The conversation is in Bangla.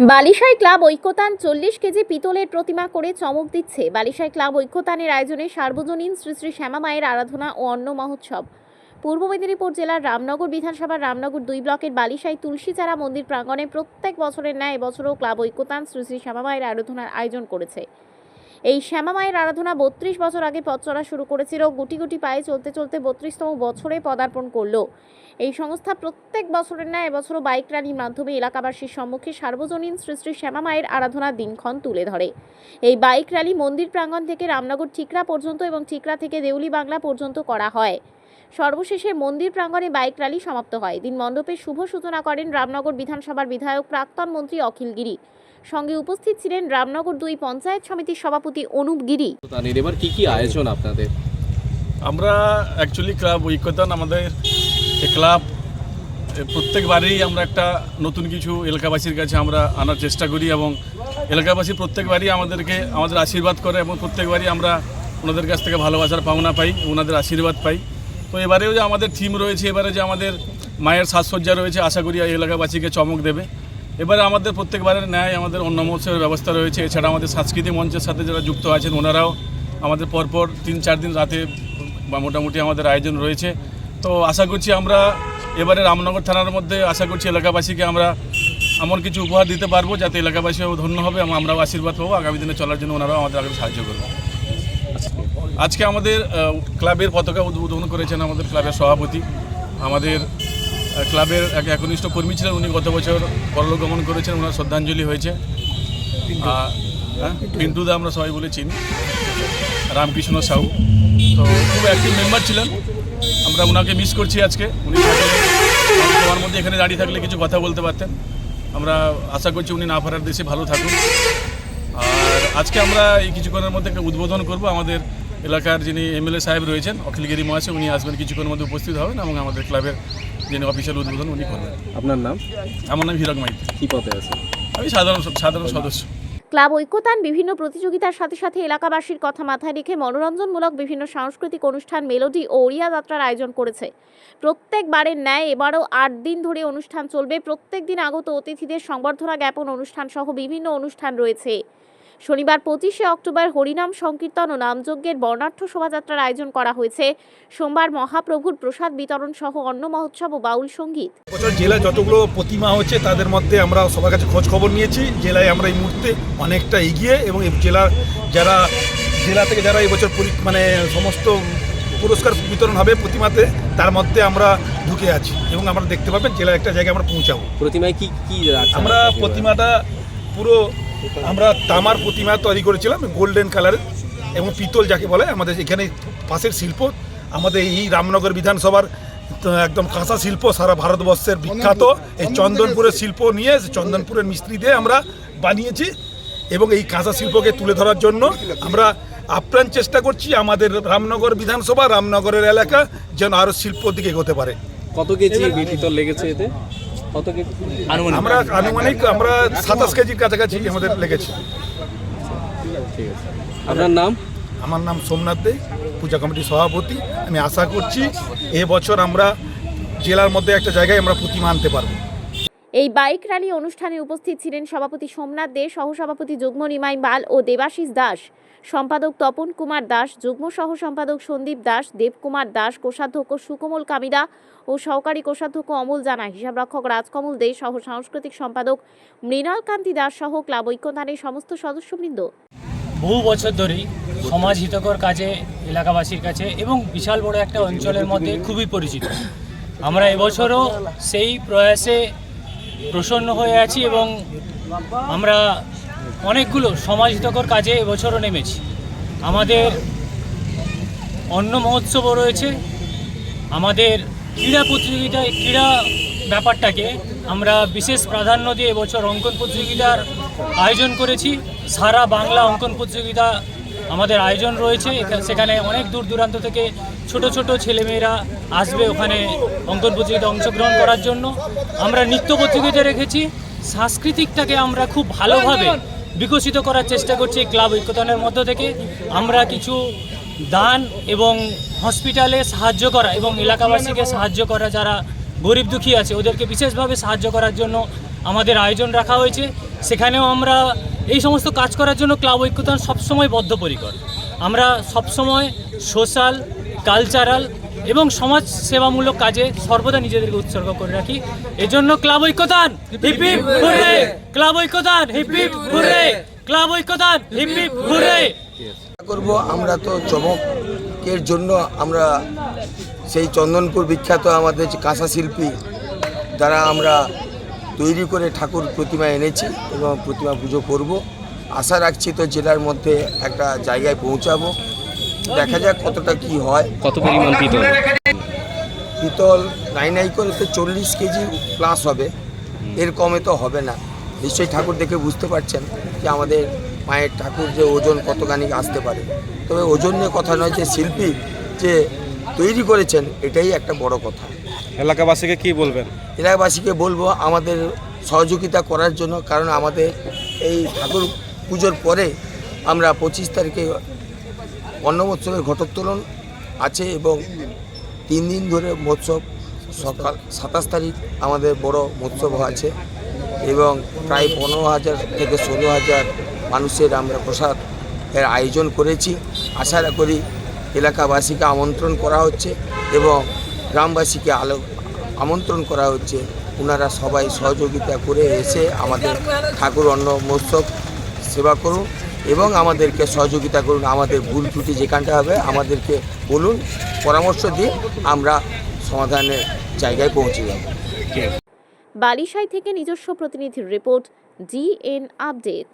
বালিশাই ক্লাব ঐক্যতান চল্লিশ কেজি পিতলের প্রতিমা করে চমক দিচ্ছে। বালিশাই ক্লাব ঐক্যতানের আয়োজনে সার্বজনীন শ্রী শ্রী শ্যামা মায়ের আরাধনা ও অন্ন মহোৎসব। পূর্ব মেদিনীপুর জেলার রামনগর বিধানসভার রামনগর দুই ব্লকের বালিশাই তুলসীচারা মন্দির প্রাঙ্গণে প্রত্যেক বছরের ন্যায় এবছরও ক্লাব ঐক্যতান শ্রী শ্রী শ্যামা মায়ের আরাধনার আয়োজন করেছে। এই শ্যামা মায়ের আরাধনা বত্রিশ বছর আগে পথ চলা শুরু করেছিল। গুটি গুটি পায়ে চলতে চলতে বত্রিশতম বছরে পদার্পণ করল। এই সংস্থা প্রত্যেক বছরের ন্যায় এবছরও বাইক র্যালির মাধ্যমে এলাকাবাসীর সম্মুখে সার্বজনীন শ্রী শ্রী শ্যামা মায়ের আরাধনার দিনক্ষণ তুলে ধরে। এই বাইক র্যালি মন্দির প্রাঙ্গণ থেকে রামনগর ঠিকরা পর্যন্ত এবং ঠিকরা থেকে দেউলি বাংলা পর্যন্ত করা হয়। সর্বশেষে মন্দির প্রাঙ্গণে বাইক র্যালি সমাপ্ত হয়। দিন মণ্ডপে শুভ সূচনা করেন রামনগর বিধানসভার বিধায়ক প্রাক্তন মন্ত্রী অখিল গিরি। সঙ্গে উপস্থিত ছিলেন রামনগর দুই পঞ্চায়েত সমিতির সভাপতি অনুপ গিরি। এবার কি কি আয়োজন আপনাদের? আমরা অ্যাকচুয়ালি ক্লাব ঐক্যতান আমাদের ক্লাব প্রত্যেকবারেই আমরা একটা নতুন কিছু এলাকাবাসীর কাছে আমরা আনার চেষ্টা করি এবং এলাকাবাসী প্রত্যেকবারই আমাদেরকে আমাদের আশীর্বাদ করে এবং প্রত্যেকবারই আমরা ওনাদের কাছ থেকে ভালোবাসার পাওনা পাই ওনাদের আশীর্বাদ পাই। তো এবারেও যে আমাদের থিম রয়েছে এবারে যে আমাদের মায়ের সাজসজ্জা রয়েছে আশা করি এই এলাকাবাসীকে চমক দেবে। এবারে আমাদের প্রত্যেকবারের ন্যায় আমাদের অন্য মহোৎসবের ব্যবস্থা রয়েছে। এছাড়া আমাদের সাংস্কৃতিক মঞ্চের সাথে যারা যুক্ত আছেন, ওনারাও আমাদের পরপর তিন চার দিন রাতে বা মোটামুটি আমাদের আয়োজন রয়েছে। তো আশা করছি আমরা এবারে রামনগর থানার মধ্যে আশা করছি এলাকাবাসীকে আমরা এমন কিছু উপহার দিতে পারব যাতে এলাকাবাসীও ধন্য হবে এবং আমরাও আশীর্বাদ পাবো। আগামী দিনে চলার জন্য ওনারাও আমাদের আগে সাহায্য করবে আজকে আমাদের ক্লাবের পতাকা উদ্বোধন করেছেন আমাদের ক্লাবের সভাপতি। আমাদের ক্লাবের এক একনিষ্ঠ কর্মী ছিলেন উনি গত বছর পরলোক গমন করেছেন ওনার শ্রদ্ধাঞ্জলি হয়েছে। হ্যাঁ পিন্টুদা আমরা সবাই বলে চিনি রামকৃষ্ণ সাহু। তো খুব অ্যাক্টিভ মেম্বার ছিলেন আমরা ওনাকে মিস করছি আজকে। উনি তোমার মধ্যে এখানে দাঁড়িয়ে থাকলে কিছু কথা বলতে পারতেন। আমরা আশা করছি উনি না ফেরার দেশে ভালো থাকুন আর আজকে আমরা এই কিছুক্ষণের মধ্যে একটা উদ্বোধন করব আমাদের এলাকার যিনি এমএলএ সাহেব রয়েছেন অখিলগিরি মহাশয় উনি আসবেন কিছুক্ষণের মধ্যে উপস্থিত হবেন এবং আমাদের ক্লাবের যিনি অফিসিয়াল উদ্বোধন উনি করবেন। আপনার নাম? আমার নাম হীরক মাইতি। কি পদে আছে আমি সাধারণ সাধারণ সদস্য। ক্লাব ঐক্যতান বিভিন্ন প্রতিযোগিতার সাথে সাথে এলাকাবাসীর কথা মাথায় রেখে মনোরঞ্জনমূলক বিভিন্ন সাংস্কৃতিক অনুষ্ঠান মেলোডি ও ওড়িয়া যাত্রার আয়োজন করেছে। প্রত্যেকবারের ন্যায় এবারও আট দিন ধরে অনুষ্ঠান চলবে। প্রত্যেক দিন আগত অতিথিদের সংবর্ধনা জ্ঞাপন অনুষ্ঠান সহ বিভিন্ন অনুষ্ঠান রয়েছে। শনিবার পঁচিশে অক্টোবর হরিনাম সংকীর্তন ও নামযজ্ঞের বর্ণাঢ্য শোভাযাত্রার আয়োজন করা হয়েছে। সোমবার মহাপ্রভুর প্রসাদ বিতরণ সহ অন্ন মহোৎসব ও বাউল সংগীত। বছর জেলায় যতগুলো প্রতিমা হচ্ছে তাদের মধ্যে আমরা সবার কাছে খোঁজ খবর নিয়েছি। জেলায় আমরা এই মুহূর্তে অনেকটা এগিয়ে এবং জেলার যারা জেলা থেকে যারা এবছর পরি- মানে সমস্ত পুরস্কার বিতরণ হবে প্রতিমাতে তার মধ্যে আমরা ঢুকে আছি এবং আমরা দেখতে পাবেন জেলার একটা জায়গায় আমরা পৌঁছাবো। প্রতিমায় কি কি আমরা প্রতিমাটা পুরো আমরা তামার প্রতিমা তৈরি করেছিলাম গোল্ডেন কালারের এবং পিতল যাকে বলে আমাদের এখানে পাশের শিল্প আমাদের এই রামনগর বিধানসভার একদম কাঁসা শিল্প সারা ভারতবর্ষের বিখ্যাত এই চন্দনপুরের শিল্প নিয়ে চন্দনপুরের মিস্ত্রি দিয়ে আমরা বানিয়েছি এবং এই কাঁসা শিল্পকে তুলে ধরার জন্য আমরা আপ্রাণ চেষ্টা করছি আমাদের রামনগর বিধানসভা রামনগরের এলাকা যেন আরও শিল্প দিকে এগোতে পারে। কত কেজি পিতল লেগেছে এতে? কত আমরা আনুমানিক আমরা সাতাশ কেজির কাছাকাছি আমাদের লেগেছে। ঠিক আছে। আপনার নাম? আমার নাম সোমনাথ দে পূজা কমিটির সভাপতি। আমি আশা করছি এবছর আমরা জেলার মধ্যে একটা জায়গায় আমরা প্রতিমা আনতে পারব। এই বাইক র্যালি অনুষ্ঠানে উপস্থিত ছিলেন সভাপতি সোমনাথ দে সহসভাপতি যুগ্ম নিমাই বাল ও দেবাশিস দাস। সম্পাদক তপন কুমার দাস, যুগ্ম সহ সম্পাদক সন্দীপ দাস দেবকুমার দাস, কোষাধ্যক্ষ সুকমল কামিদা ও সহকারী কোষাধ্যক্ষ অমল জানা। হিসাবরক্ষক রাজকমল দে সহ সাংস্কৃতিক সম্পাদক মৃণাল কান্তি দাস সহ ক্লাব ঐক্যতানের সমস্ত সদস্যবৃন্দ। বহু বছর ধরেই সমাজ হিতকর কাজে এলাকাবাসীর কাছে এবং বিশাল বড় একটা অঞ্চলের মধ্যে খুবই পরিচিত। আমরা এবছরও সেই প্রয়াসে প্রসন্ন হয়ে আছি এবং আমরা অনেকগুলো সমাজ হিতকর কাজে এবছরও নেমেছি। আমাদের অন্ন মহোৎসবও রয়েছে। আমাদের ক্রীড়া প্রতিযোগিতায় ক্রীড়া ব্যাপারটাকে আমরা বিশেষ প্রাধান্য দিয়ে এবছর অঙ্কন প্রতিযোগিতার আয়োজন করেছি। সারা বাংলা অঙ্কন প্রতিযোগিতা আমাদের আয়োজন রয়েছে। সেখানে অনেক দূর দূরান্ত থেকে ছোট ছোট ছেলেমেয়েরা আসবে ওখানে অঙ্কন প্রতিযোগিতা অংশগ্রহণ করার জন্য। আমরা নৃত্য প্রতিযোগিতা রেখেছি। সাংস্কৃতিকটাকে আমরা খুব ভালোভাবে বিকশিত করার চেষ্টা করছি এই ক্লাব ঐক্যতানের মধ্য থেকে। আমরা কিছু দান এবং হসপিটালে সাহায্য করা এবং এলাকাবাসীকে সাহায্য করা, যারা গরিব দুঃখী আছে, ওদেরকে বিশেষভাবে সাহায্য করার জন্য আমাদের আয়োজন রাখা হয়েছে। সেখানেও আমরা এই সমস্ত কাজ করার জন্য ক্লাব ঐক্যতান সবসময় বদ্ধপরিকর। আমরা সবসময় সোশ্যাল, কালচারাল এবং সমাজ সেবামূলক কাজে সর্বদা নিজেদেরকে উৎসর্গ করে রাখি। এজন্য club Oikyatan hip hip hurray club Oikyatan hip hip hurray club Oikyatan hip hip hurray করব আমরা তো চমকের জন্য আমরা সেই চন্দনপুর বিখ্যাত আমাদের যে কাঁসা শিল্পী দ্বারা আমরা তৈরি করে ঠাকুর প্রতিমা এনেছি এবং প্রতিমা পুজো করব। আশা রাখছি তো জেলার মধ্যে একটা জায়গায় পৌঁছাবো। দেখা যাক কতটা কি হয়। কত পরিমাণ পিতল? পিতল নাই নাই করে তো চল্লিশ কেজি প্লাস হবে। এর কমে তো হবে না। নিশ্চয়ই ঠাকুর দেখে বুঝতে পারছেন যে আমাদের মায়ের ঠাকুর যে ওজন কতখানি আসতে পারে। তবে ওজন নিয়ে কথা নয় যে শিল্পী যে তৈরি করেছেন এটাই একটা বড় কথা। এলাকাবাসীকে কি বলবেন? এলাকাবাসীকে বলব আমাদের সহযোগিতা করার জন্য কারণ আমাদের এই ঠাকুর পুজোর পরে আমরা পঁচিশ তারিখে অন্নমোৎসবের ঘটোত্তোলন আছে এবং তিন দিন ধরে মহোৎসব সকাল সাতাশ তারিখ আমাদের বড় মহোৎসব আছে এবং প্রায় পনেরো হাজার থেকে ষোলো হাজার মানুষের আমরা প্রসাদ এর আয়োজন করেছি। আশা করি এলাকাবাসীকে আমন্ত্রণ করা হচ্ছে এবং গ্রামবাসীকে আলো আমন্ত্রণ করা হচ্ছে। ওনারা সবাই সহযোগিতা করে এসে আমাদের ঠাকুর অন্ন মহোৎসব সেবা করুন। এবং আমাদেরকে সহযোগিতা করুন, আমাদের ভুল ত্রুটি যেখানটা হবে, আমাদেরকে বলুন, পরামর্শ দিন, আমরা সমাধানের জায়গায় পৌঁছে যাব। বালিশাই থেকে নিজস্ব প্রতিনিধির রিপোর্ট ডিএন আপডেট